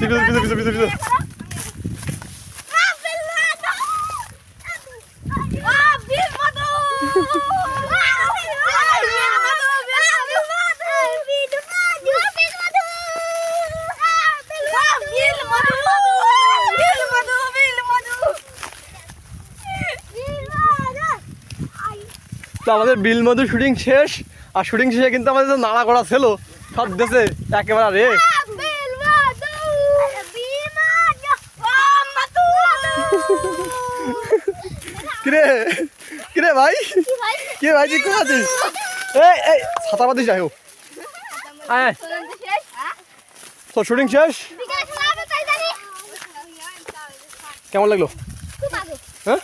পিছু পিছু পিছু পিছু পিছু তো আমাদের বিল মধু শুটিং শেষ, আর শুটিং শেষে কিন্তু আমাদের নাড়া করা ছিল। সব দেশে একেবারে রে কিরে? কিরে ভাই? কিরে ভাই তুই কোথায় আছিস? এই এই ছাতা পাতিস যাই হোক। তো শুটিং শেষ? কেমন লাগল? হ্যাঁ?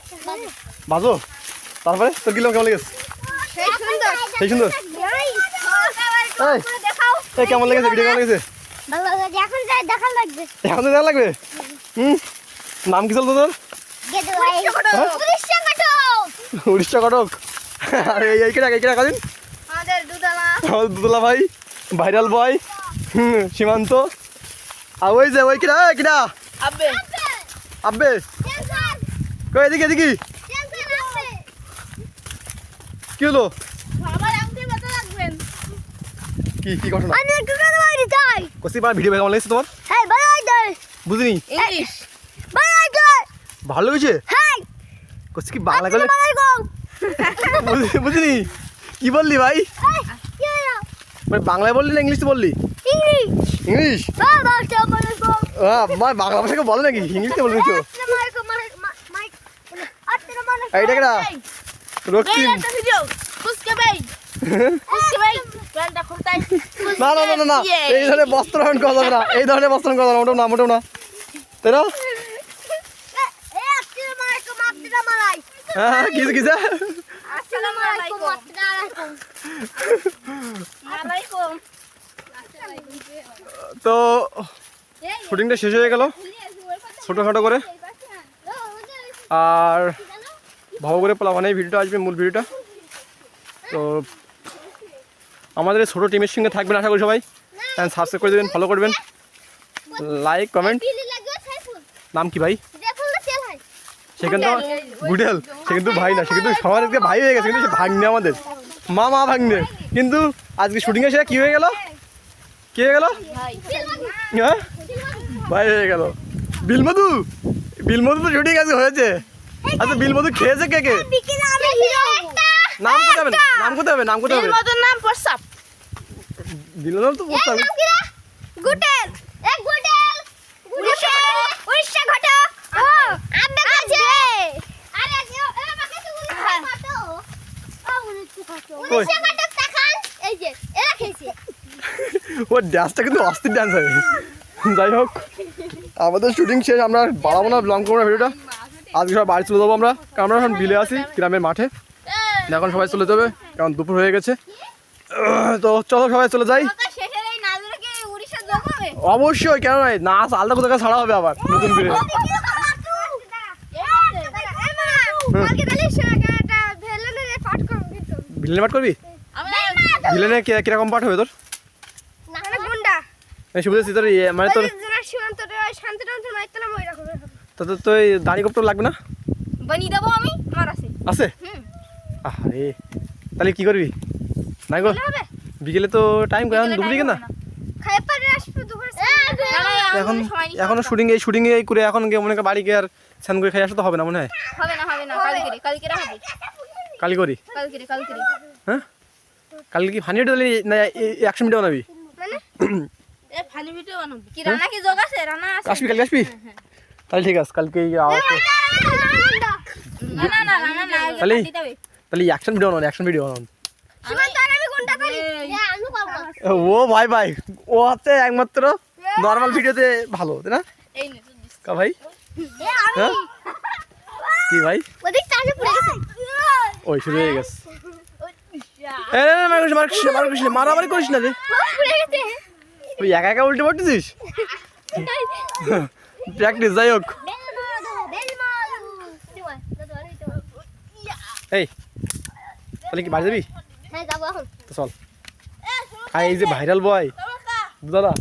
বাজো? তারপরে তোর কিলো কেমন লেগেছে? সেই সুন্দর। এই কেমন লেগেছে? ভিডিও কেমন লেগেছে? এখন দেখা লাগবে এখন তো দেখা লাগবে। হুম। নাম কি চলতো তোর? উড়িষ্যা কটক? আর আমাদের ভাই ভাইরাল বয় সীমান্ত। আর ওই যে ওই কিরা কিরা আব্বে। আব্বে। কই এদিকে এদিকে। কি হলো? কি কি ঘটনা? আমি একটু কথা বলি তাই। কসি বার ভিডিও কেমন লেগেছে তোমার? হ্যাঁ বুঝিনি? ইংলিশ ভালো লেগেছে হ্যাঁ কসি কি বাংলা বানাই গো কি বললি ভাই? মানে বাংলায় বললি না ইংলিশে বললি? ইংলিশ। তো বলে ভাষাকে বলে নাকি? ইংলিশে বলে দিচ্ছ আসলে মাইক মাইক মাইক আসলে মানে এইটা কেডা? রক্তিম। না না না না এই ধরনের বস্ত্র ধারণ করা যাবে না। এই ধরনের বস্ত্র ধারণ করা যাবে না মোটেও না মোটেও না। তাই না? হ্যাঁ হ্যাঁ কিছু কিছু আসসালামু আলাইকুম আলাইকুম আলাইকুম তো শুটিংটা শেষ হয়ে গেল। ছোটোখাটো করে। আর ভালো করে মানে এই ভিডিওটা আসবে মূল ভিডিওটা। তো আমাদের ছোটো টিমের সঙ্গে থাকবেন আশা করি সবাই। সাবস্ক্রাইব করে দেবেন ফলো করবেন লাইক কমেন্ট নাম কি ভাই? সে কিন্তু গুডেল সে কিন্তু ভাই না সে কিন্তু সবার আজকে ভাই হয়ে গেছে কিন্তু সে ভাগ্নে আমাদের। মা মা ভাগ্নে। কিন্তু আজকে শুটিংয়ে সেটা কী হয়ে গেল? কী হয়ে গেল? হ্যাঁ? ভাই হয়ে গেল। বিলমধু! বিলমধু তো শুটিং আজকে হয়েছে। আচ্ছা বিলমধু খেয়েছে কে কে? হিরো নাম কোথায় হবে? নাম কোথায় হবে? নাম কোথায় হবে? নাম প্রসাব বিলমধু তো হবে গুটেল। এক গুটেল উড়িষ্যা উড়িষ্যা ঘটো ও আব্বে কাছে আরে এ বাকে তো উড়িষ্যা ঘটো ও উড়িষ্যা ঘটো কই? উড়িষ্যা ঘটো দেখান এই যে এরা খেয়েছে ওর ডান্সটা কিন্তু অস্থির ডান্স হবে যাই হোক আমাদের শুটিং শেষ আমরা বাড়াবো না লং করব না ভিডিওটা আজকে সবাই বাড়ি চলে যাব আমরা কারণ আমরা এখন বিলে আছি গ্রামের মাঠে এখন সবাই চলে যাবে কারণ দুপুর হয়ে গেছে তো চলো সবাই চলে যাই অবশ্যই কেন নয় নাচ আলাদা কোথাও ছাড়া হবে আবার নতুন করে কালকে তাহলে সেটা ভেলেনে পাঠ করব কিন্তু ভিলেনে পাঠ করবি? ভিলেনে কে কীরকম পাঠ হবে তোর? এই শুভেচ্ছি তোর ইয়ে, মানে তোর তো তোর তো এই দাড়ি কপ্টর লাগবে না? বানিয়ে দেবো আমি আমার আছে। আছে? আরে তাহলে কি করবি? নাই গো বিকেলে তো টাইম এখন দুপুরে কেনা? খাই পারে এখন এখনও শুটিং এই শুটিং এই করে এখন গিয়ে মনে বাড়ি গিয়ে আর স্নান করে খাই আসা তো হবে না মনে হয়? হবে না হবে না কালকে কালকে হবে। কালি করি কালকে কালকে হ্যাঁ কালকে কি ফানি দিলি না একশো মিনিট বানাবি মানে এ ফানি ভিডিও বানাবো কি রান্না কি যোগ আছে রান্না আছে আসবি কালকে আসবি তাহলে ঠিক আছে কালকে এই আওয়াজ তো- না না না না তাহলে? তাহলে অ্যাকশন ভিডিও বানাবো অ্যাকশন ভিডিও বানাবো সীমান্ত আর আমি গুন্ডা করি আমি পাবো ও ভাই ভাই ও হচ্ছে একমাত্র নর্মাল ভিডিওতে ভালো তাই না এই নে তুই কা ভাই এ আমি হ্যাঁ কি ভাই? ওই শুরু হয়ে গেছে। না মারামারি করিস না রে। তুই একা একা উল্টে পড়তেছিস? প্র্যাকটিস যাই হোক। এই তাহলে কি বাড়ি যাবি? হ্যাঁ চল। আর এই যে ভাইরাল বয় দাদা।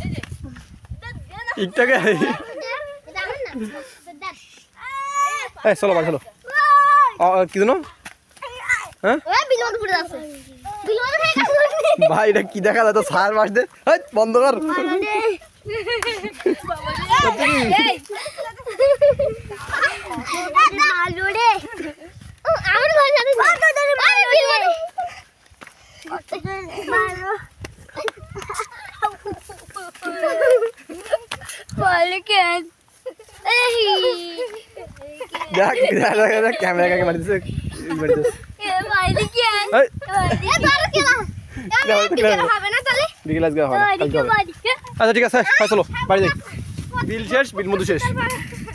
দেখ এই চলো বাড়ি চলো। কি জানো হ্যাঁ? ভাই এটা কি দেখা যায়? তো সার মাস দে। বন্ধ কর? আলু দেখ দেখ দেখ, ক্যামেরা কাকে মারি দিছে মারি দিছে Eh, Oh. আচ্ছা ঠিক আছে হ্যাঁ চলো বাড়ি যাই বিল শেষ বিল মধু শেষ